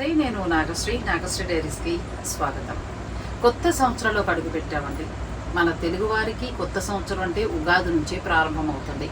నమస్తే నేను నాగశ్రీ. నాగశ్రీ డైరీస్కి స్వాగతం. కొత్త సంవత్సరంలో అడుగు పెట్టామండి. మన తెలుగువారికి కొత్త సంవత్సరం అంటే ఉగాది నుంచే ప్రారంభమవుతుంది.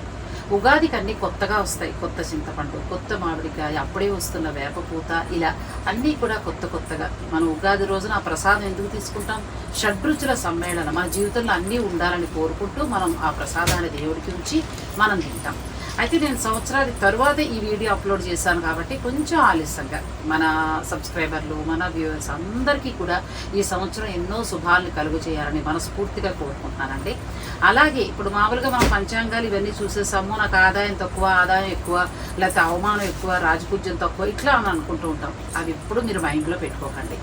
ఉగాదికి అన్నీ కొత్తగా వస్తాయి. కొత్త చింతపండు కొత్త మామిడికాయ అప్పుడే వస్తున్న వేపపూత ఇలా అన్నీ కూడా కొత్త కొత్తగా. మనం ఉగాది రోజున ఆ ప్రసాదం ఎందుకు తీసుకుంటాం? షడ్రుచుల సమ్మేళనం. మన జీవితంలో అన్నీ ఉండాలని కోరుకుంటూ మనం ఆ ప్రసాదాన్ని దేవుడికి ఉంచి మనం తింటాం. అయితే నేను సంవత్సరాది తరువాత ఈ వీడియో అప్లోడ్ చేశాను కాబట్టి కొంచెం ఆలస్యంగా. మన సబ్స్క్రైబర్లు మన వ్యూవర్స్ అందరికీ కూడా ఈ సంవత్సరం ఎన్నో శుభాలను కలుగు చేయాలని మనస్ఫూర్తిగా కోరుకుంటున్నానండి. అలాగే ఇప్పుడు మామూలుగా మనం పంచాంగాలు ఇవన్నీ చూసేసాము. నాకు ఆదాయం తక్కువ ఆదాయం ఎక్కువ లేకపోతే అవమానం ఎక్కువ రాజపూజ్యం తక్కువ ఇట్లా అని అనుకుంటూ ఉంటాం. అవి ఎప్పుడు మీరు మైండ్లో పెట్టుకోకండి.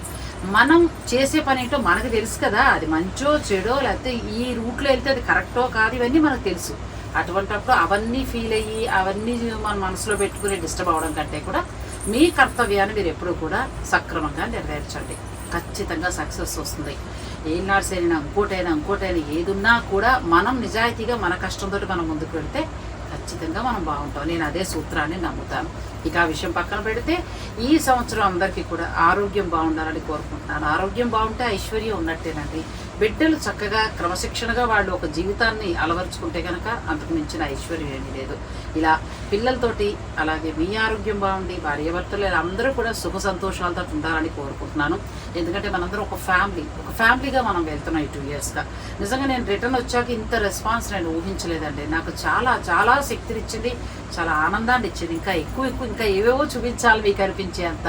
మనం చేసే పని ఏంటో మనకు తెలుసు కదా. అది మంచో చెడో లేకపోతే ఈ రూట్లో వెళ్తే అది కరెక్టో కాదు ఇవన్నీ మనకు తెలుసు. అటువంటప్పుడు అవన్నీ ఫీల్ అయ్యి అవన్నీ మన మనసులో పెట్టుకుని డిస్టర్బ్ అవ్వడం కంటే కూడా మీ కర్తవ్యాన్ని మీరు ఎప్పుడూ కూడా సక్రమంగా నెరవేర్చండి. ఖచ్చితంగా సక్సెస్ వస్తుంది. ఏనాడు సరైన ఇంకోటైనా ఇంకోటైనా ఏదున్నా కూడా మనం నిజాయితీగా మన కష్టంతో మనం ముందుకు వెళ్తే ఖచ్చితంగా మనం బాగుంటాం. నేను అదే సూత్రాన్ని నమ్ముతాను. ఇక ఆ విషయం పక్కన పెడితే ఈ సంవత్సరం అందరికీ కూడా ఆరోగ్యం బాగుండాలని కోరుకుంటున్నాను. ఆరోగ్యం బాగుంటే ఐశ్వర్యం ఉన్నట్టేనండి. బిడ్డలు చక్కగా క్రమశిక్షణగా వాళ్ళు ఒక జీవితాన్ని అలవరుచుకుంటే కనుక అంతకు మించిన ఐశ్వర్యం ఏమీ లేదు. ఇలా పిల్లలతోటి అలాగే మీ ఆరోగ్యం బాగుండి భార్యాభర్తలు అందరూ కూడా సుఖ సంతోషాలతో ఉండాలని కోరుకుంటున్నాను. ఎందుకంటే మనందరం ఒక ఫ్యామిలీ. ఒక ఫ్యామిలీగా మనం వెళ్తున్నాం ఈ టూ ఇయర్స్గా నిజంగా నేను రిటర్న్ వచ్చాక ఇంత రెస్పాన్స్ నేను ఊహించలేదండి. నాకు చాలా చాలా శక్తినిచ్చింది చాలా ఆనందాన్ని ఇచ్చింది. ఇంకా ఎక్కువ ఎక్కువ ఇంకా ఏవేవో చూపించాలి మీకు అనిపించేంత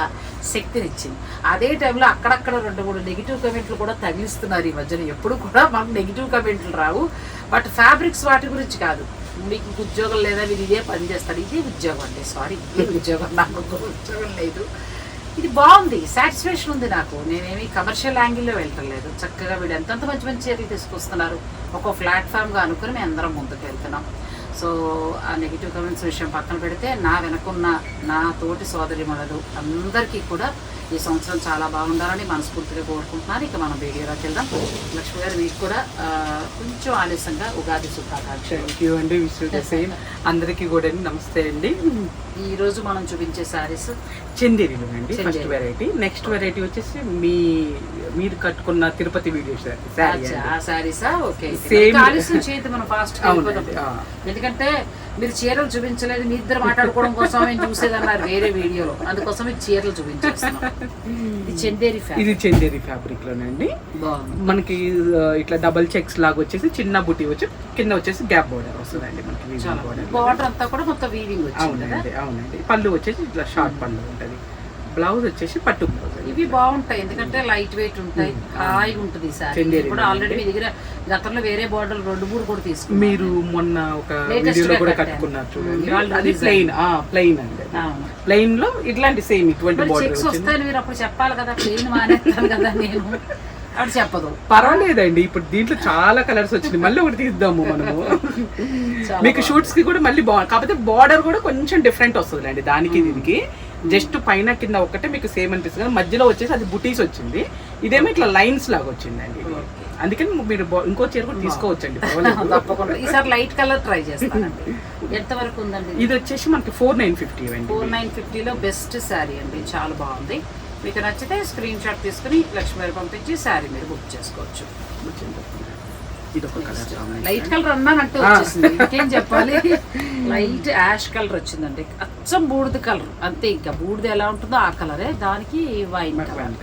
శక్తినిచ్చింది అదే టైంలో అక్కడక్కడ రెండు మూడు నెగిటివ్ కమెంట్లు కూడా తగిలిస్తున్నారు ఈ మధ్యన ఎప్పుడు కూడా మాకు నెగిటివ్ కమెంట్లు రావు. బట్ ఫ్యాబ్రిక్స్ వాటి గురించి కాదు. మీకు ఉద్యోగం లేదా మీరు ఇదే పని చేస్తారు. ఇదే ఉద్యోగం అండి. సారీ ఇదే ఉద్యోగం. నాకు ఉద్యోగం లేదు. ఇది బాగుంది. సాటిస్ఫాక్షన్ ఉంది నాకు. నేనేమి కమర్షియల్ యాంగిల్లో వెళ్ళలేదు చక్కగా వీడు ఎంతంత మంచి మంచి చర్యలు తీసుకొస్తున్నారు. ఒక ప్లాట్ఫామ్గా అనుకుని మేము అందరం ముందుకు వెళ్తున్నాం. సో ఆ నెగిటివ్ కమెంట్స్ విషయం పక్కన పెడితే నా వెనకున్న నా తోటి సోదరి మనలు అందరికీ కూడా ఈ సంవత్సరం చాలా బాగుండాలని మనస్ఫూర్తిగా కోరుకుంటున్నాను. ఇక మనం వీడియోలోకి వెళ్దాం. లక్ష్మి గారు మీకు కూడా కొంచెం ఆలస్యంగా ఉగాది శుభాకాంక్షలు. థ్యాంక్ యూ అండి సేమ్ అందరికీ కూడా నమస్తే అండి. ఈ రోజు మనం చూపించే శారీస్ చందేరిలో అండి ఫస్ట్. వెరైటీ నెక్స్ట్ వెరైటీ వచ్చేసి మీ మీరు కట్టుకున్న తిరుపతి వీడియో శారీసా? ఓకే. ఆలస్యం చేయదు మనం ఫాస్ట్. ఎందుకంటే మీరు చీరలు చూపించలేదు మీ ఇద్దరు మాట్లాడుకోవడం కోసం చూసేదన్నారు వేరే వీడియోలో. అందుకోసం చీరలు చూపించేస్తున్నాం. చందేరి ఇది చందేరి ఫ్యాబ్రిక్ లోనండి మనకి ఇట్లా డబల్ చెక్స్ లాగా వచ్చేసి చిన్న బుటీ వచ్చి కింద వచ్చేసి గ్యాప్ బోర్డర్ వస్తుందండి మనకి బోర్డర్ అంతా కూడా మొత్తం వీవింగ్ అవునండి అవునండి. పళ్ళు వచ్చేసి ఇట్లా షార్ట్ పళ్ళు ఉంటుంది. బ్లౌజ్ వచ్చేసి పట్టు బ్లౌజ్. ఇవి బాగుంటాయి ఎందుకంటే లైట్ వెయిట్ ఉంటాయి హాయిగా ఉంటుంది చందేరి కూడా ఆల్రెడీ మీ దగ్గర గతంలో వేరే బార్డర్ రెండు మూడు కూడా తీసుకున్నారు మీరు మొన్న ఒక వీడియోలో కూడా. కట్టుకున్నారు చూడండి. అది ప్లెయిన్ ప్లెయిన్ అండి. ప్లెయిన్లో ఇట్లాంటి సేమ్ ఇటువంటి బోర్డర్ వస్తాయని మీరు అప్పుడు చెప్పాలి కదా ప్లేన్ మానేస్తాను కదా నేను. అప్పుడు చెప్పదు. పర్వాలేదండి ఇప్పుడు దీంట్లో చాలా కలర్స్ వచ్చింది మళ్ళీ ఒకటి తీద్దాము మనము. మీకు షూట్స్కి కూడా మళ్ళీ బాగుంది కాకపోతే బార్డర్ కూడా కొంచెం డిఫరెంట్ వస్తుంది అండి దానికి దీనికి. జస్ట్ పైన కింద ఒకటే మీకు సేమ్ అనిపిస్తుంది కానీ మధ్యలో వచ్చేసి అది బుటీస్ వచ్చింది. ఇదేమో ఇట్లా లైన్స్ లాగా వచ్చిందండి. అందుకని మీరు ఇంకో చీర కూడా తీసుకోవచ్చండి. తప్పకుండా. ఈసారి లైట్ కలర్ ట్రై చేస్తానండి. ఎంత వరకు ఉందండి ఇది? వచ్చేసి మనకి ఫోర్ నైన్ ఫిఫ్టీ అండి ఫోర్ నైన్ ఫిఫ్టీలో బెస్ట్ శారీ అండి. చాలా బాగుంది. మీకు నచ్చితే స్క్రీన్ షాట్ తీసుకుని లక్ష్మీ పంపించి శారీ మీరు బుక్ చేసుకోవచ్చు. ఇది ఒక కలర్ లైట్ కలర్ అన్నానంటూ వచ్చేసింది. ఇంకేం చెప్పాలి? లైట్ యాష్ కలర్ వచ్చిందండి. అచ్చం బూడిద కలర్ అంతే ఇంకా. బూడిద ఎలా ఉంటుందో ఆ కలరే దానికి wine colour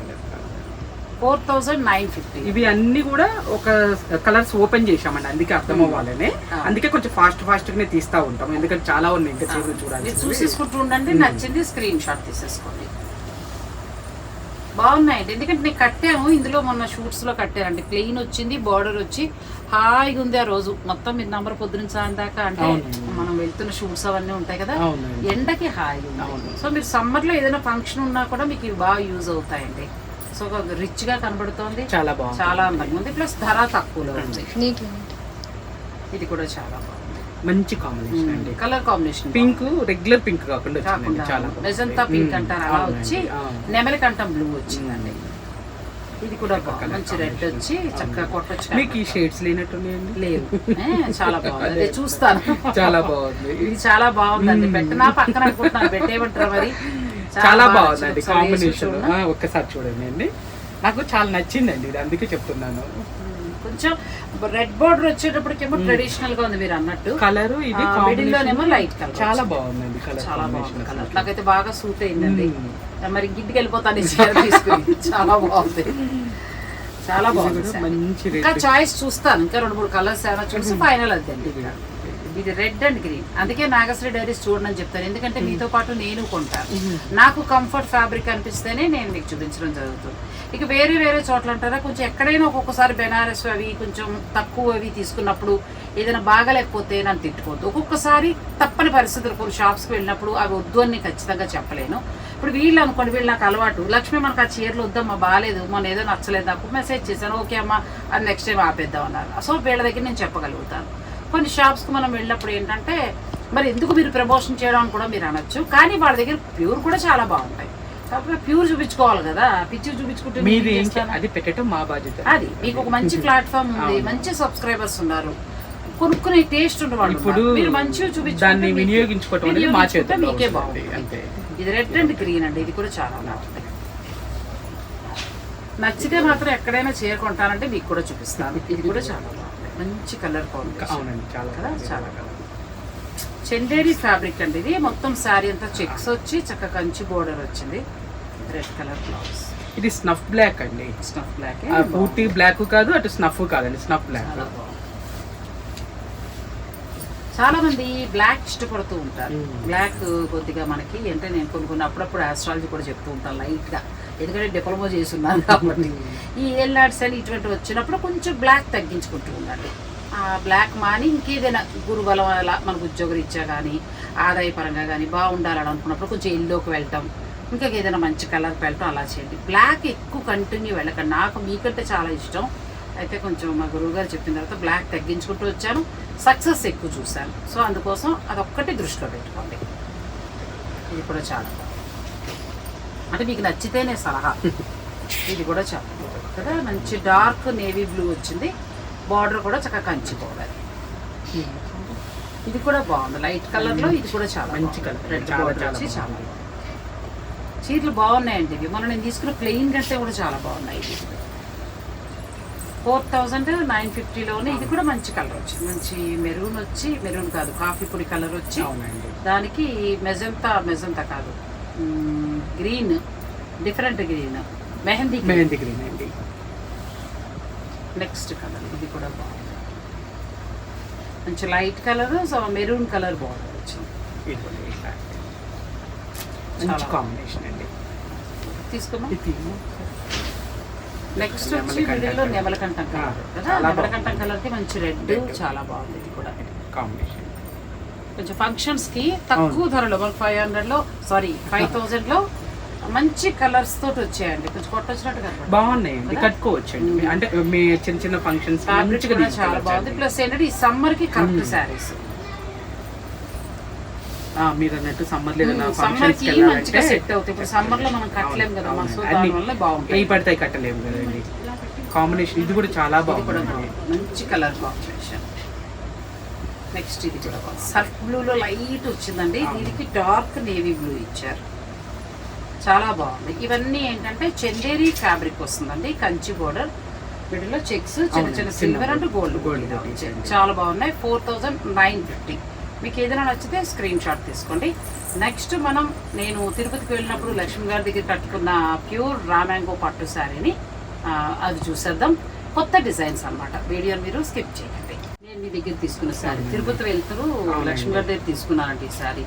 four thousand nine fifty ఇవి అన్ని కూడా ఒక కలర్స్ ఓపెన్ చేశామండి. అందుకే అర్థం అవ్వాలని. ఆ. అందుకే కొంచెం ఫాస్ట్ ఫాస్ట్ గానే తీస్తా ఉంటాం. ఎందుకంటే చాలా ఉన్నాయి ఇంకా చూడాలి చూసేసుకుంటూ ఉండండి. నచ్చింది స్క్రీన్ షాట్ తీసేసుకోండి. బాగున్నాయండి. ఎందుకంటే నేను కట్టాను. ఇందులో మొన్న షూట్స్లో కట్టానండి. ప్లెయిన్ వచ్చింది బార్డర్ వచ్చి హాయిగా ఉంది ఆ రోజు. మొత్తం మీరు నంబర్ పొద్దున దాకా అంటే. మనం వెళ్తున్న షూట్స్ అవన్నీ ఉంటాయి కదా. ఎండకి హాయిగా ఉంది. సో మీరు సమ్మర్లో ఏదైనా ఫంక్షన్ ఉన్నా కూడా మీకు ఇవి బాగా యూజ్ అవుతాయండి. సో రిచ్గా కనబడుతోంది. చాలా బాగుంది. చాలా అందంగా ఉంది. ప్లస్ ధర తక్కువలో ఉంది. ఇది కూడా చాలా బాగుంది. మంచి కాంబినేషన్ అండి. Colour combination pink regular pink కాకుండా వచ్చిందండి చాలా. Magenta pink. అంటారు. అలా వచ్చి అవును. నెమలి కంఠం బ్లూ వచ్చిందండి. ఇది కూడా మంచి రెడ్. వచ్చి చక్కగా కొట్టొచ్చు మీకు ఈ షేడ్స్ లేనట్టున్నాయండి? లేవు. ఏ, చాలా బాగుంది. చూస్తాను. చాలా బాగుంది. ఇది చాలా బాగుందండి. పెట్టనా పక్కన అనుకుంటున్నాను. పెట్టేయమంటారా మరి? చాలా చాలా బాగా బాగుందండి కాంబినేషన్? ఒక్కసారి చూడండి అండి. నాకు చాలా నచ్చిందండి ఇది. అందుకే చెప్తున్నాను. కొంచెం రెడ్ బోర్డర్ వచ్చేటప్పటికేమో ట్రెడిషనల్గా ఉంది మీరు అన్నట్టు. కలర్ ఇది లోనేమో light colour చాలా. బాగుందండి కలర్ చాలా బాగుంది కాంబినేషన్ కలర్ నాకైతే బాగా సూట్ అయిందండి. మరి ఇంటికి వెళ్ళిపోతాను తీసుకుని. చాలా బాగుంది. చాలా బాగుంది ఇంకా చాయిస్ చూస్తాను. ఇంకా రెండు మూడు కలర్స్ ఏమైనా చూసి ఫైనల్ అద్దండి ఇది రెడ్ అండ్ గ్రీన్ అందుకే నాగశ్రీ డైరీస్ చూడని చెప్తాను ఎందుకంటే మీతో పాటు నేను కొంటాను. నాకు కంఫర్ట్ ఫ్యాబ్రిక్ అనిపిస్తేనే నేను మీకు చూపించడం జరుగుతుంది. ఇక వేరే వేరే చోట్ల అంటారా కొంచెం ఎక్కడైనా ఒక్కొక్కసారి బెనారస్ అవి కొంచెం తక్కువ అవి తీసుకున్నప్పుడు ఏదైనా బాగలేకపోతే నన్ను తిట్టుకోవద్దు. ఒక్కొక్కసారి తప్పని పరిస్థితులు కొన్ని షాప్స్కి వెళ్ళినప్పుడు అవి వద్దు అని ఖచ్చితంగా చెప్పలేను. ఇప్పుడు వీళ్ళు అనుకోండి వీళ్ళు నాకు అలవాటు. లక్ష్మి మనకు ఆ చీరలు వద్దమ్మా బాగాలేదు. మన ఏదో నచ్చలేదు నాకు. మెసేజ్ చేశాను. ఓకే అమ్మా అది నెక్స్ట్ టైం ఆపేద్దాం అన్నారు. సో వీళ్ళ దగ్గర నేను చెప్పగలుగుతాను. కొన్ని షాప్స్కి మనం వెళ్ళినప్పుడు ఏంటంటే మరి ఎందుకు మీరు ప్రమోషన్ చేయడం అని కూడా మీరు అనొచ్చు. కానీ వాళ్ళ దగ్గర ప్యూర్ కూడా చాలా బాగుంటాయి. కాకపోతే ప్యూర్ చూపించుకోవాలి కదా పిచ్చి చూపించుకుంటే మీది? అది పెట్టడం మా బాధ్యత అది మీకు ఒక మంచి ప్లాట్ఫామ్ ఉంది. మంచి సబ్స్క్రైబర్స్ ఉన్నారు కొనుక్కునే టేస్ట్ ఉన్న వాళ్ళు ఇప్పుడు. మీరు మంచిగా చూపించుకుంటే దాన్ని వినియోగించుకోవటం అనేది మా చేతుల్లో మీకే అంతే. ఇది రెడ్ అండ్ గ్రీన్ అండి ఇది కూడా చాలా బాగుంది నచ్చితే మాత్రం ఎక్కడైనా చీర కొంటానంటే మీకు కూడా చూపిస్తాను ఇది కూడా చాలా బాగుంది మంచి కలర్ కాంబినేషన్ అవునండి చాలా కదా బాగుంది. చాలా కలర్ చందేరి ఫ్యాబ్రిక్ అండి ఇది. మొత్తం శారీ అంతా చెక్స్ వచ్చి చక్క కంచి బోర్డర్ వచ్చింది. రెడ్ కలర్ బ్లౌజ్ ఇది స్నఫ్ బ్లాక్ అండి. స్నఫ్ బ్లాక్ పూర్తి బ్లాక్ కాదు అటు స్నఫ్ కాదండి స్నఫ్ బ్లాక్ చాలా మంది బ్లాక్ ఇష్టపడుతూ ఉంటారు. బ్లాక్ కొద్దిగా మనకి అంటే నేను కొన్ని కొన్ని అప్పుడప్పుడు ఆస్ట్రాలజీ కూడా చెప్తూ ఉంటాను లైట్గా ఎందుకంటే డిప్లొమా చేస్తున్నాను కాబట్టి. ఈ ఏల్నాడ్స్ అని ఇటువంటి వచ్చినప్పుడు కొంచెం బ్లాక్ తగ్గించుకుంటూ ఉండాలి బ్లాక్ మాని ఇంకేదైనా గురుబలం అలా మనకు ఉద్యోగరీత్యా కానీ ఆదాయపరంగా కానీ బాగుండాలని అనుకున్నప్పుడు కొంచెం ఇల్లోకి వెళ్ళటం ఇంకా ఏదైనా మంచి కలర్కి వెళ్ళటం అలా చేయండి. బ్లాక్ ఎక్కువ కంటిన్యూ వెళ్ళకండి. నాకు మీకంటే చాలా ఇష్టం. అయితే కొంచెం మా గురువు గారు చెప్పిన తర్వాత బ్లాక్ తగ్గించుకుంటూ వచ్చాను. సక్సెస్ ఎక్కువ చూశాను. సో అందుకోసం అదొక్కటి దృష్టిలో పెట్టుకోండి. ఇది కూడా చాలా. అంటే మీకు నచ్చితేనే సలహా. ఇది కూడా చాలా. కదా మంచి డార్క్ నేవీ బ్లూ వచ్చింది. బార్డర్ కూడా చక్కగా కంచి బార్డర్ ఇది కూడా బాగుంది. లైట్ కలర్లో ఇది కూడా చాలా మంచి. కలర్. రెడ్ చాలా, బార్డర్ వచ్చి చాలా చీరలు బాగున్నాయండి ఇవి. మొన్న నేను తీసుకున్న ప్లెయిన్ కంటే కూడా చాలా బాగున్నాయి ఫోర్ థౌజండ్ నైన్ ఫిఫ్టీలోనే ఇది కూడా మంచి కలర్ వచ్చింది మంచి మెరూన్ వచ్చి మెరూన్ కాదు కాఫీ పొడి కలర్ వచ్చి దానికి మెజంతా మెజంతా కాదు green different green mehndi mehndi green అండి. నెక్స్ట్ కలర్ ఇది కూడా బాగుంది మంచి light colour so maroon colour బాగుంది వచ్చింది ఇది కూడా ఇట్లా. మంచి. కాంబినేషన్ అండి తీసుకున్నాం నెక్స్ట్ వచ్చి colour. నెమలకంఠం కలర్ కదా నెమలకంఠం బాగుంది. కలర్కి మంచి రెడ్. చాలా బాగుంది ఇది కూడా కాంబినేషన్ కొంచెం ఫంక్షన్స్కి తక్కువ ధరలో మనకు ఫైవ్ హండ్రెడ్లో సారీ ఫైవ్ థౌసండ్లో మంచి కలర్స్ తోటి వచ్చాయండి. కొంచెం కొట్టొచ్చినట్టు కనపడుతుంది. బాగున్నాయండి. కదా? కట్టుకోవచ్చు అండి అంటే మీ చిన్న చిన్న ఫంక్షన్స్ చాలా బాగుంది. ప్లస్ ఏంటంటే ఈ సమ్మర్కి కరెక్ట్. శారీస్ మీరు అన్నట్టు సమ్మర్లో ఏదైనా సమ్మర్కి మంచిగా సెట్ అవుతాయి. ఇప్పుడు సమ్మర్లో మనం కట్టలేం కదా మన సో వల్ల ఏ పడితే కట్టలేము కదండి. కాంబినేషన్ ఇది కూడా చాలా బాగుంది. మంచి కలర్ కాంబినేషన్ నెక్స్ట్ ఇది కూడా సర్ఫ్ బ్లూలో లైట్ వచ్చిందండి. దీనికి డార్క్ నేవీ బ్లూ ఇచ్చారు. చాలా బాగుంది. ఇవన్నీ ఏంటంటే చందేరి ఫ్యాబ్రిక్ వస్తుందండి. కంచి బోర్డర్. వీటిలో చెక్స్ చిన్న చిన్న సిల్వర్ అండ్ గోల్డ్ గోల్డ్. చాలా బాగున్నాయి. Four thousand nine fifty. మీకు ఏదైనా నచ్చితే స్క్రీన్ షాట్ తీసుకోండి. నెక్స్ట్ మనం నేను తిరుపతికి వెళ్ళినప్పుడు లక్ష్మి గారి దగ్గర కట్టుకున్న ప్యూర్ రామాంగో పట్టు శారీని అది చూసేద్దాం. కొత్త డిజైన్స్ అన్నమాట. వీడియోని మీరు స్కిప్ చేయండి నేను మీ దగ్గర తీసుకున్న శారీ. తిరుపతి వెళ్తూ అవునండి. లక్ష్మి గారి దగ్గర తీసుకున్నానండి ఈ శారీ.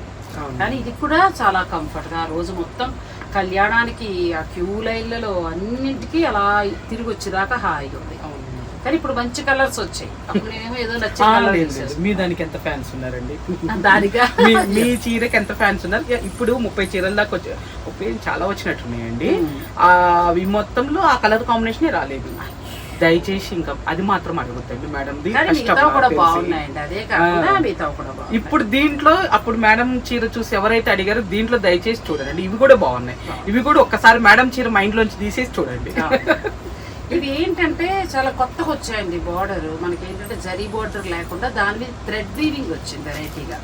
కానీ ఇది కూడా చాలా కంఫర్ట్గా ఆ రోజు మొత్తం కళ్యాణానికి ఆ క్యూ లైన్లలో అన్నింటికి అలా తిరిగి వచ్చేదాకా హాయిగా ఉంది. అవును. కానీ ఇప్పుడు మంచి కలర్స్ వచ్చాయి. అప్పుడు నేనేమో ఏదో నచ్చిన కలర్. మీ దానికి ఎంత ఫ్యాన్స్ ఉన్నారండి? దానిగా మీ చీరకి ఎంత ఫ్యాన్స్ ఉన్నారు? ఇప్పుడు ముప్పై చీరల దాకా వచ్చి ముప్పై చాలా వచ్చినట్టున్నాయండి. అవి మొత్తంలో ఆ కలర్ కాంబినేషన్ రాలేదు. దయచేసి ఇంకా అది మాత్రం అడుగుతండి మేడం. కానీ మిగతా కూడా బాగున్నాయండి అదే కాకుండా ఆ. మిగతా కూడా బాగున్నాయి. ఇప్పుడు దీంట్లో అప్పుడు మేడం చీర చూసి ఎవరైతే అడిగారో దీంట్లో దయచేసి చూడండి ఇవి కూడా బాగున్నాయి. ఇవి కూడా ఒక్కసారి మేడం చీర మైండ్ లోంచి తీసేసి చూడండి. ఇవి ఏంటంటే చాలా కొత్తగా వచ్చాయండి బార్డర్ మనకి ఏంటంటే జరీ బార్డర్ లేకుండా దాని మీద థ్రెడ్ వీవింగ్ వచ్చింది వెరైటీగా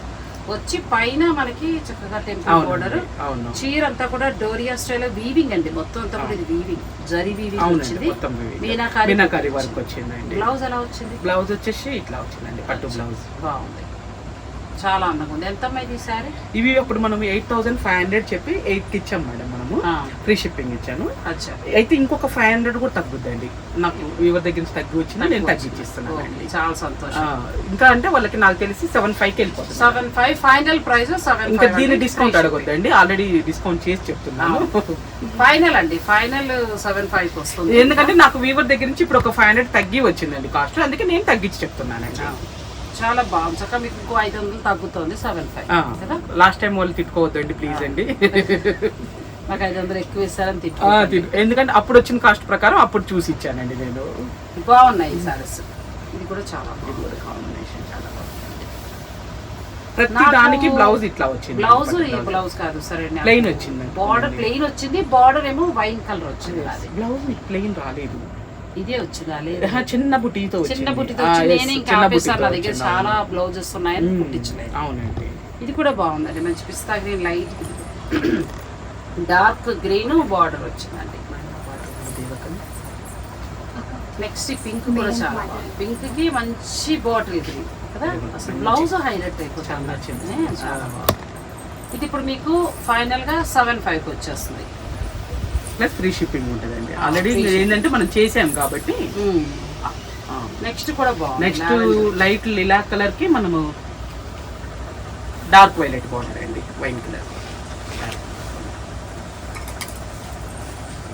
వచ్చి పైన మనకి చక్కగా టెంపుల్ బోర్డర్. చీర అంతా కూడా డోరియా స్టైల్ వీవింగ్ అండి. మొత్తం అంతా కూడా ఇది వీవింగ్ జరీ వీవింగ్ వచ్చింది. మీనాకారి వర్క్ వచ్చిందండి. బ్లౌజ్ ఎలా వచ్చింది? బ్లౌజ్ వచ్చేసి ఇట్లా వచ్చిందండి పట్టు బ్లౌజ్. బాగుంది. చాలా అందంగా ఉంది. ఎంత అమ్మాయి శారీ? ఇవి అప్పుడు మనం ఎయిట్ థౌసండ్ ఫైవ్ హండ్రెడ్ చెప్పి ఎయిట్కి ఇచ్చాం మేడం మనము. ఫ్రీ షిప్పింగ్ ఇచ్చాను. అచ్చా. అయితే ఇంకొక ఫైవ్ హండ్రెడ్ కూడా తగ్గుద్దండి. నాకు ఎవరి దగ్గర నుంచి తగ్గి వచ్చింది. నేను తగ్గించిస్తున్నాను చాలా సంతోషం. ఇంకా అంటే వాళ్ళకి నాకు తెలిసి సెవెన్ ఫైవ్కి వెళ్ళిపోతుంది. Seven five final price seven ఇంకా దీని డిస్కౌంట్ అడగొద్దండి ఆల్రెడీ డిస్కౌంట్ చేసి చెప్తున్నాను. ఫైనల్ అండి. ఫైనల్ సెవెన్ ఫైవ్ వస్తుంది. ఎందుకంటే నాకు వీవర్ దగ్గర నుంచి ఇప్పుడు ఒక ఫైవ్ హండ్రెడ్ తగ్గి వచ్చిందండి కాస్ట్. అందుకే నేను తగ్గించి చెప్తున్నానండి. చాలా బాగుంది. చక్కగా మీకు ఇంకో ఐదు వందలు తగ్గుతుంది సెవెన్ ఫైవ్ కదా? లాస్ట్ టైం వాళ్ళు తిట్టుకోవద్దండి ప్లీజ్ అండి. నాకు ఐదు వందలు ఎక్కువ ఇస్తారని తిట్టు. ఎందుకంటే అప్పుడు వచ్చిన కాస్ట్ ప్రకారం అప్పుడు చూసి ఇచ్చానండి నేను. బాగున్నాయి ఈ సారీస్. ఇది కూడా చాలా బాగుంది. కాంబినేషన్ చాలా ప్రతి నాకు దానికి బ్లౌజ్ ఇట్లా వచ్చింది బ్లౌజ్ బ్లౌజ్ కాదు సరే ప్లెయిన్ వచ్చిందండి. బార్డర్ ప్లెయిన్ వచ్చింది బార్డర్ ఏమో వైన్ కలర్ వచ్చింది బ్లౌజ్ ప్లెయిన్ రాలేదు. ఇదే వచ్చిందా? లేదు? చిన్న బుటీతో చిన్న. బుట్టితో నేనే ఇంకా చిన్న ఆపేసాను నా బుట్టితో దగ్గర చాలా. బ్లౌజెస్ ఉన్నాయని. కుట్టించలేదు అవునండి. ఇది కూడా బాగుందండి. మంచి పిస్తా green light dark green border వచ్చిందండి. నెక్స్ట్ పింక్ కూడా చాలా బాగుంది. పింక్కి మంచి బార్డర్ ఇది కదా అసలు బ్లౌజ్ హైలైట్ అయిపోతుంది. చాలా బాగుంది. ఇది ఇప్పుడు మీకు ఫైనల్గా సెవెన్ ఫైవ్కి వచ్చేస్తుంది. ప్లస్ ఫ్రీ షిప్పింగ్ ఉంటుందండి. ఆల్రెడీ ఏంటంటే మనం చేసాం కాబట్టి. నెక్స్ట్ కూడా బాగుంది. నెక్స్ట్ లైట్ లిలా కలర్కి మనము డార్క్ వైలెట్ అండి వైన్ కలర్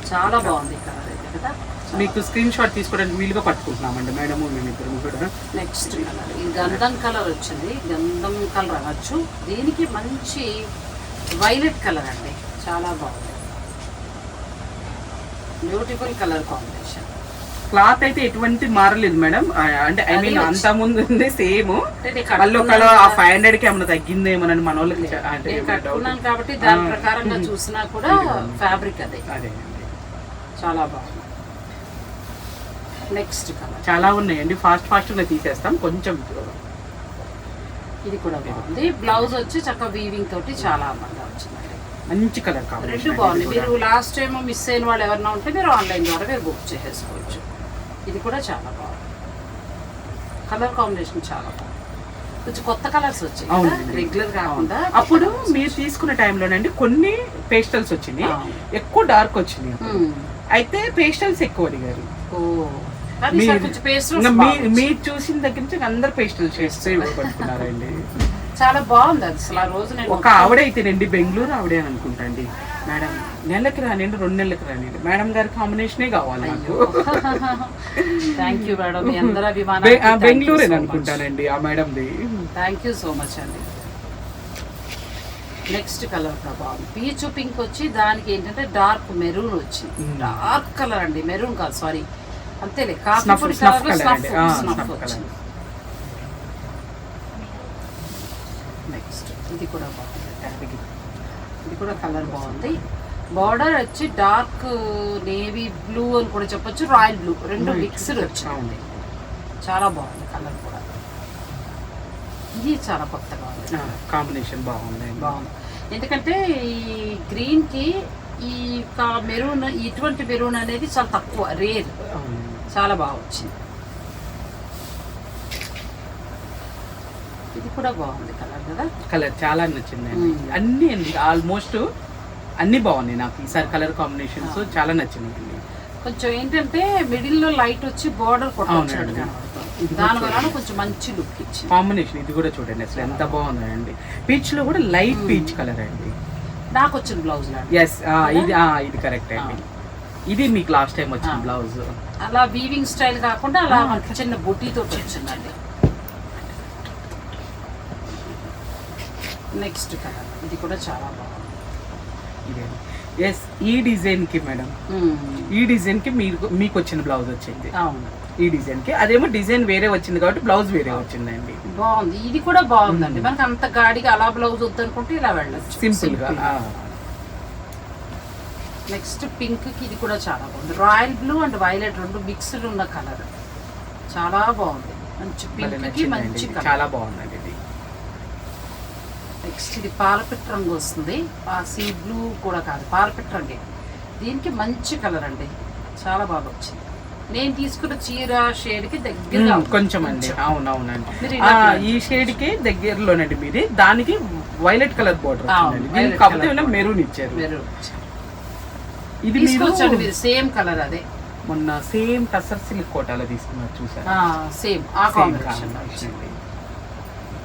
చాలా బాగుంది కలర్ అయితే కదా? మీకు స్క్రీన్ షాట్ తీసుకోవడానికి వీలుగా పట్టుకుంటున్నామండి మేడం మేము ఇద్దరు కూడా. నెక్స్ట్ కలర్ గంధం కలర్ వచ్చింది. గంధం కలర్ అనొచ్చు దీనికి మంచి వైలెట్ కలర్ అండి. చాలా బాగుంది. బ్యూటిఫుల్ కలర్ కాంబినేషన్ క్లాత్ అయితే ఎటువంటి మారలేదు మేడం అంటే ఐ మీన్ అంత ముందు ఉంది సేమ్ కట్టుకున్నాను ఆ ఫైవ్ హండ్రెడ్కి ఏమైనా తగ్గిందేమోనని మన వాళ్ళకి కట్టుకున్నాను. కాబట్టి దాని. ప్రకారంగా చూసినా కూడా ఫ్యాబ్రిక్ అదే. చాలా బాగుంది. నెక్స్ట్ కలర్ చాలా ఉన్నాయండి. ఫాస్ట్ ఫాస్ట్గా తీసేస్తాం. కొంచెం ఇది కూడా బాగుంది. బ్లౌజ్ వచ్చి చక్కగా వీవింగ్ తోటి చాలా అందంగా వచ్చిందండి మంచి కలర్ రెండు కాంబినేషన్ బాగుంది. మీరు లాస్ట్ టైం మిస్ అయిన వాళ్ళు ఎవరైనా ఉంటే మీరు ఆన్లైన్ ద్వారా మీరు బుక్ చేసేసుకోవచ్చు. ఇది కూడా చాలా బాగుంది. కలర్ కాంబినేషన్ చాలా బాగుంది. కొంచెం కొత్త కలర్స్ వచ్చాయి. రెగ్యులర్ కాకుండా అప్పుడు మీరు తీసుకున్న టైంలోనండి కొన్ని పేస్టల్స్ వచ్చినాయి. ఆ. ఎక్కువ డార్క్ వచ్చినాయి. మ్మ్. అయితే పేస్టల్స్ ఎక్కువ అడిగారు. ఓ. మీరు- చూసిన దగ్గర నుంచి అందరు పేస్టల్ చేస్తే పట్టుకున్నారండి చాలా బాగుంది అది అసలు ఆ రోజు నేను ఒక ఆవిడ అయితేనండి బెంగళూరు ఆవిడే అని అనుకుంటా అండి. మేడం నెలకి రానివ్వండి రెండు నెలలకు రానివ్వండి మేడం గారి కాంబినేషనే కావాలి నాకు. Thank you madam. మీ అందరి అభిమానం బెంగళూరు అని అనుకుంటానండి ఆ మేడంది? థ్యాంక్ యూ సో మచ్ అండి. నెక్స్ట్ కలర్ బాగుంది పీచ్ పింక్ వచ్చి దానికి ఏంటంటే డార్క్ మెరూన్ వచ్చింది. డార్క్ కలర్ అండి. మెరూన్ కాదు సారీ అంతేలే. కాఫీ స్నఫ్ వచ్చింది నెక్స్ట్ ఇది కూడా బాగుంది. ఇది కూడా కలర్ బాగుంది. బార్డర్ వచ్చి డార్క్ నేవీ బ్లూ అని కూడా చెప్పొచ్చు రాయల్ బ్లూ రెండు. మిక్స్డ్ వచ్చింది చాలా బాగుంది కలర్ కూడా. ఇది చాలా కొత్తగా ఉంది. కాంబినేషన్ బాగుంది. బాగుంది. ఎందుకంటే ఈ గ్రీన్కి ఈ మెరూన్ ఇటువంటి మెరూన్ అనేది చాలా తక్కువ రేర్. చాలా బాగా వచ్చింది. ఇది కూడా బాగుంది కలర్ కదా? కలర్ చాలా నచ్చిందండి మ్మ్. అన్ని ఆల్మోస్ట్ అన్ని బాగున్నాయి నాకు. ఈసారి కలర్ కాంబినేషన్స్ చాలా నచ్చిందండి కొంచెం ఏంటంటే మిడిల్లో లైట్ వచ్చి బార్డర్ ఇది దాని వలన కొంచెం మంచి లుక్ ఇచ్చింది. కాంబినేషన్ ఇది కూడా చూడండి అసలు ఎంత బాగుందండి పీచ్లో కూడా లైట్. పీచ్ కలర్ అండి. నాకు వచ్చిన బ్లౌజ్ ఎస్ ఇది ఇది కరెక్ట్ అండి. ఇది మీకు లాస్ట్ టైం వచ్చిన. బ్లౌజ్ అలా వీవింగ్ స్టైల్ కాకుండా అలా చిన్న బుట్టితో వచ్చిందండి. Next colour. ఇది కూడా చాలా బాగుంది. ఎస్ ఈ డిజైన్కి మేడం. ఈ డిజైన్కి మీకు మీకు వచ్చిన బ్లౌజ్ వచ్చింది. అవును. ఈ డిజైన్కి అదేమో డిజైన్ వేరే వచ్చింది కాబట్టి బ్లౌజ్ వేరే వచ్చిందండి. బాగుంది. ఇది కూడా బాగుందండి. మనకి అంత గాడిగా అలా బ్లౌజ్ వద్దనుకుంటే ఇలా వెళ్ళచ్చు. సింపుల్గా ఆ. నెక్స్ట్ పింక్కి ఇది కూడా చాలా బాగుంది. రాయల్ బ్లూ అండ్ వైలెట్ రెండు మిక్స్డ్ ఉన్న కలర్. చాలా బాగుంది. మంచి భలే పింక్కి నచ్చిందండి మంచి చాలా బాగుందండి ఇది. నెక్స్ట్ ఇది పాలపిట్ట రంగు వస్తుంది. ఆ సీ బ్లూ కూడా కాదు పాలపిట్ట రంగే. దీనికి మంచి కలర్ అండి. చాలా బాగా వచ్చింది. నేను తీసుకున్న చీర షేడ్కి దగ్గరగా ఉంది. కొంచెం. అండి అవునవునండి ఈ షేడ్కి దగ్గరలోనండి మీది. దానికి వైలెట్ కలర్ బోర్డర్ దీనికి కాకపోతే మెరూన్ ఇచ్చారు. మీరు ఇది మీరు సేమ్ కలర్ అదే. మొన్న సేమ్ టసర్ సిల్క్ కోటాలో తీసుకున్నారు చూసారు? సేమ్. ఆ కాంబినేషన్.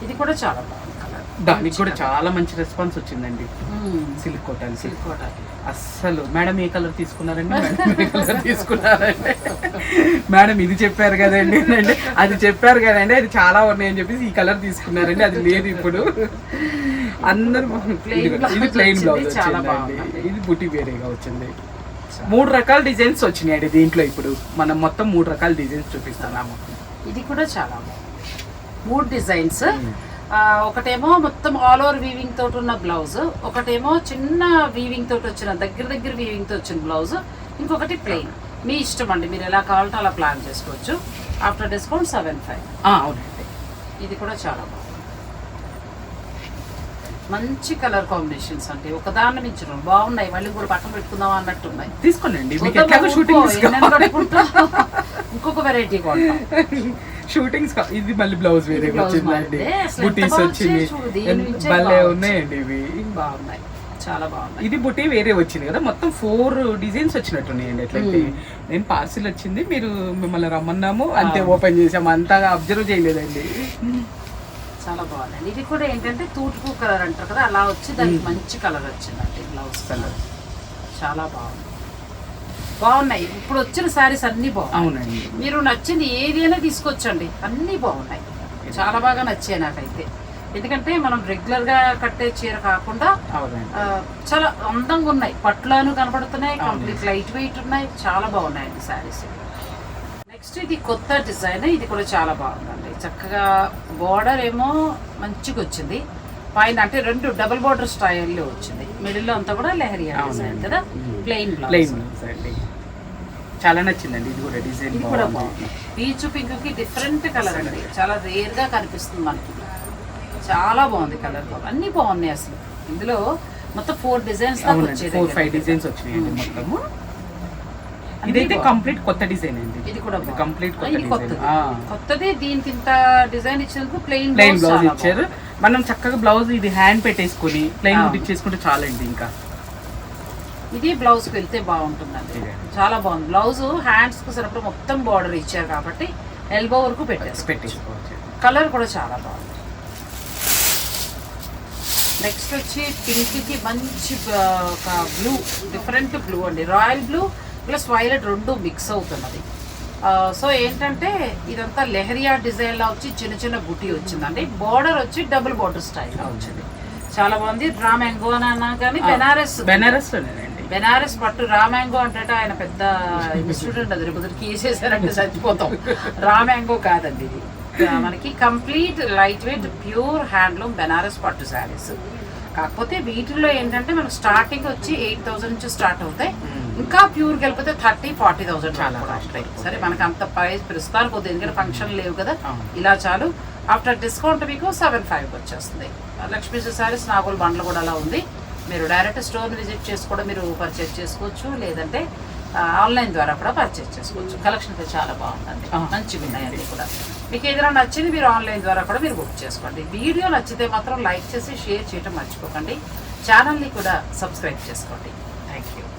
ఇది కూడా చాలా బాగుంది. దానికి కూడా చాలా మంచి రెస్పాన్స్ వచ్చిందండి. Silk కోటానికి silk. కోట అస్సలు. మేడం ఏ కలర్ తీసుకున్నారండి? మేడం ఏ కలర్ తీసుకున్నారండి? మేడం ఇది చెప్పారు కదండి అంటే అది చెప్పారు కదండి అది చాలా ఉన్నాయని చెప్పేసి ఈ కలర్ తీసుకున్నారండి. అది లేదు ఇప్పుడు. అందరూ ఇది ప్లెయిన్ బ్లౌజ్ వచ్చిందండి. బాగుంది. ఇది బుట్టి వేరేగా వచ్చింది. మూడు రకాల డిజైన్స్ వచ్చినాయండి దీంట్లో ఇప్పుడు. మనం మొత్తం మూడు రకాల డిజైన్స్ చూపిస్తున్నాము. ఇది కూడా చాలా మూడు డిజైన్స్. ఒకటేమో మొత్తం ఆల్ ఓవర్ వీవింగ్ తోటి ఉన్న బ్లౌజ్ ఒకటేమో చిన్న వీవింగ్ తోటి వచ్చిన దగ్గర దగ్గర వీవింగ్తో వచ్చిన బ్లౌజ్ ఇంకొకటి ప్లెయిన్ మీ ఇష్టం అండి మీరు ఎలా కావాలంటే అలా ప్లాన్ చేసుకోవచ్చు. ఆఫ్టర్ డిస్కౌంట్ సెవెన్ ఫైవ్ అవునండి. ఇది కూడా చాలా బాగుంది. మంచి కలర్ కాంబినేషన్స్ అంటే ఒకదాన్ని మించిన బాగున్నాయి. మళ్ళీ కూడా పక్కన పెట్టుకుందాం అన్నట్టు ఉన్నాయి తీసుకోండి. ఇంకొక వెరైటీ కొంటాం. షూటింగ్స్ ఇది మళ్ళీ బ్లౌజ్ వేరే వచ్చిందండి బుటీస్ వచ్చింది. భలే బాగా ఉన్నాయండి ఇవి. బాగున్నాయి. చాలా బాగున్నాయి. ఇది బుటీ వేరే వచ్చింది కదా మొత్తం ఫోర్ డిజైన్స్ వచ్చినట్టున్నాయండి ఎట్లయితే. నేను పార్సిల్ వచ్చింది మీరు మిమ్మల్ని రమ్మన్నాము. అంతే ఓపెన్ చేసాము. అంతగా అబ్జర్వ్ చేయలేదండి. చాలా బాగుంది ఇది కూడా ఏంటంటే తూటుకు కలర్ అంటారు కదా అలా వచ్చి దానికి మంచి కలర్ వచ్చిందండి బ్లౌజ్. కలర్. చాలా బాగుంది. బాగున్నాయి. ఇప్పుడు వచ్చిన శారీస్ అన్ని బాగున్నాయి. మీరు నచ్చింది ఏది అయినా తీసుకొచ్చండి. అన్నీ బాగున్నాయి. చాలా బాగా నచ్చాయి నాకైతే. ఎందుకంటే మనం రెగ్యులర్గా కట్టే చీర కాకుండా చాలా అందంగా ఉన్నాయి. పట్లను కనబడుతున్నాయి. కంప్లీట్ లైట్ వెయిట్ ఉన్నాయి. చాలా బాగున్నాయండి శారీస్. నెక్స్ట్ ఇది కొత్త డిజైన్. ఇది కూడా చాలా బాగుందండి. చక్కగా బార్డర్ ఏమో మంచిగా వచ్చింది. పైన అంటే రెండు డబుల్ బార్డర్ స్టైల్లో వచ్చింది. మిడిల్లో అంతా కూడా లెహరియా డిజైన్. కదా? ప్లెయిన్ ప్లెయిన్ అండి. చాలా నచ్చిందండి. ఇది కూడా డిజైన్ కూడా బాగుంది. బాగుంది. పీచు పింక్కి డిఫరెంట్ కలర్ అండి. చాలా రేర్గా కనిపిస్తుంది మనకి. చాలా బాగుంది కలర్ అన్ని బాగున్నాయి అసలు. ఇందులో మొత్తం four designs four five designs వచ్చినాయండి మొత్తము. ఇదైతే. కంప్లీట్ కొత్త డిజైన్ అండి. ఇది కూడా. కంప్లీట్ కొత్త కొత్తది. దీనికి ఇంత డిజైన్ ఇచ్చినందుకు ప్లెయిన్ ప్లెయిన్ బ్లౌజ్ ఇచ్చారు. మనం చక్కగా బ్లౌజ్ ఇది హ్యాండ్ పెట్టేసుకొని ప్లెయిన్ ఆ. కుట్టించేసుకుంటే చాలండి ఇంకా. ఇది బ్లౌజ్కి వెళ్తే బాగుంటుందండి. చాలా బాగుంది. బ్లౌజ్ హ్యాండ్స్కు సరిపడా మొత్తం బార్డర్ ఇచ్చారు కాబట్టి ఎల్బో వరకు పెట్టేసి పెట్టేసుకోవచ్చు. కలర్ కూడా చాలా బాగుంది. నెక్స్ట్ వచ్చి పింక్కి మంచి బ్లూ డిఫరెంట్ బ్లూ అండి. రాయల్ బ్లూ ప్లస్ వైలెట్ రెండు మిక్స్ అవుతున్నది. సో ఏంటంటే ఇదంతా లెహరియా డిజైన్ లా వచ్చి చిన్న చిన్న బుటీ వచ్చిందండి. బార్డర్ వచ్చి డబుల్ బార్డర్ స్టైల్ లా వచ్చింది. చాలా బాగుంది. రా మ్యాంగో అని అన్నా కానీ బెనారస్ బెనారస్ బెనారస్ పట్టు రామాంగో అంటే ఆయన పెద్ద ఇన్స్టిట్యూట్ అది రేపు తీసేసారంటే చచ్చిపోతాం. రామాంగో కాదండి ఇది. మనకి complete light weight pure handloom Banaras పట్టు శారీస్. కాకపోతే వీటిల్లో ఏంటంటే మనకు స్టార్టింగ్ వచ్చి ఎయిట్ థౌసండ్ నుంచి స్టార్ట్ అవుతాయి. ఇంకా ప్యూర్ వెళ్ళిపోతే థర్టీ ఫార్టీ థౌసండ్ చాలా ఉంటాయి సరే మనకి అంత ప్రైస్ ప్రస్తుతానికి వద్దు ఎందుకంటే ఫంక్షన్ లేవు కదా. ఇలా చాలు. ఆఫ్టర్ డిస్కౌంట్ మీకు సెవెన్ ఫైవ్ వచ్చేస్తుంది. లక్ష్మీ సారీస్ నాగోల్ బండ్లు కూడా అలా ఉంది. మీరు డైరెక్ట్ స్టోర్ విజిట్ చేసి కూడా మీరు పర్చేస్ చేసుకోవచ్చు లేదంటే ఆన్లైన్ ద్వారా కూడా పర్చేస్ చేసుకోవచ్చు. కలెక్షన్ అయితే చాలా బాగుందండి. ఆ. మంచిగా ఉన్నాయండి కూడా. మీకు ఏదైనా నచ్చింది మీరు ఆన్లైన్ ద్వారా కూడా మీరు బుక్ చేసుకోండి. వీడియో నచ్చితే మాత్రం లైక్ చేసి షేర్ చేయడం మర్చిపోకండి. ఛానల్ని కూడా సబ్స్క్రైబ్ చేసుకోండి.